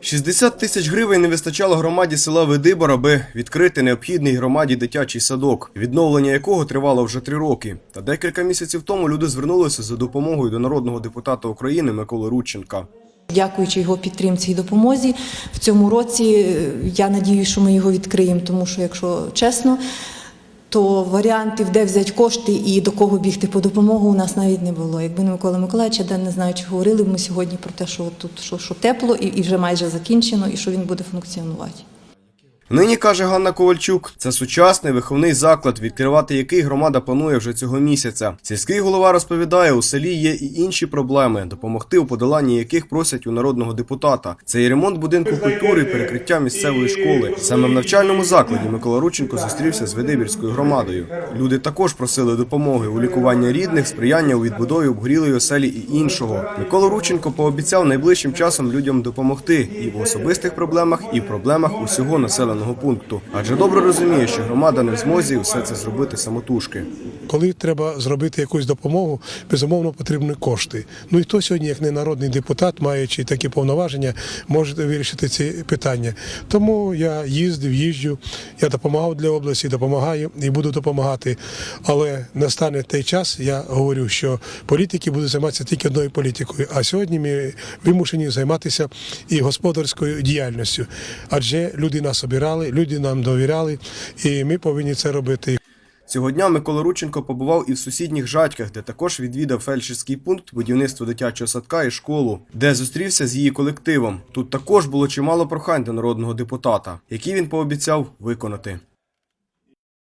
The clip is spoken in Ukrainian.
60 тисяч гривень не вистачало громаді села Видибор, аби відкрити необхідний громаді дитячий садок, відновлення якого тривало вже три роки. Та декілька місяців тому люди звернулися за допомогою до народного депутата України Миколи Рудченка. Дякуючи його підтримці і допомозі, в цьому році е, я надію, що ми його відкриємо, тому що, якщо чесно, то варіантів, де взяти кошти і до кого бігти по допомогу, у нас навіть не було. Якби не Микола Миколаївича, де не знаю, чи говорили б ми сьогодні про те, що тут що, що тепло і, і вже майже закінчено, і що він буде функціонувати. Нині каже Ганна Ковальчук, це сучасний виховний заклад, відкривати який громада планує вже цього місяця. Сільський голова розповідає, у селі є і інші проблеми, допомогти у подоланні яких просять у народного депутата. Це і ремонт будинку культури, перекриття місцевої школи. Саме в навчальному закладі Микола Рученко зустрівся з Видибірською громадою. Люди також просили допомоги у лікуванні рідних, сприяння у відбудові обгорілої оселі і іншого. Микола Рученко пообіцяв найближчим часом людям допомогти і в особистих проблемах, і в проблемах усього населеного пункту. Адже добре розуміє, що громада не в змозі все це зробити самотужки. Коли треба зробити якусь допомогу, безумовно потрібні кошти. Ну і хто сьогодні, як не народний депутат, маючи такі повноваження, може вирішити ці питання. Тому я їздив, їжджу, я допомагав для області, допомагаю і буду допомагати. Але настане той час, я говорю, що політики будуть займатися тільки одною політикою. А сьогодні ми вимушені займатися і господарською діяльністю. Адже люди нас обирали, люди нам довіряли, і ми повинні це робити. Цього дня Микола Рученко побував і в сусідніх Жадьках, де також відвідав фельдшерський пункт будівництва дитячого садка і школу, де зустрівся з її колективом. Тут також було чимало прохань до народного депутата, які він пообіцяв виконати.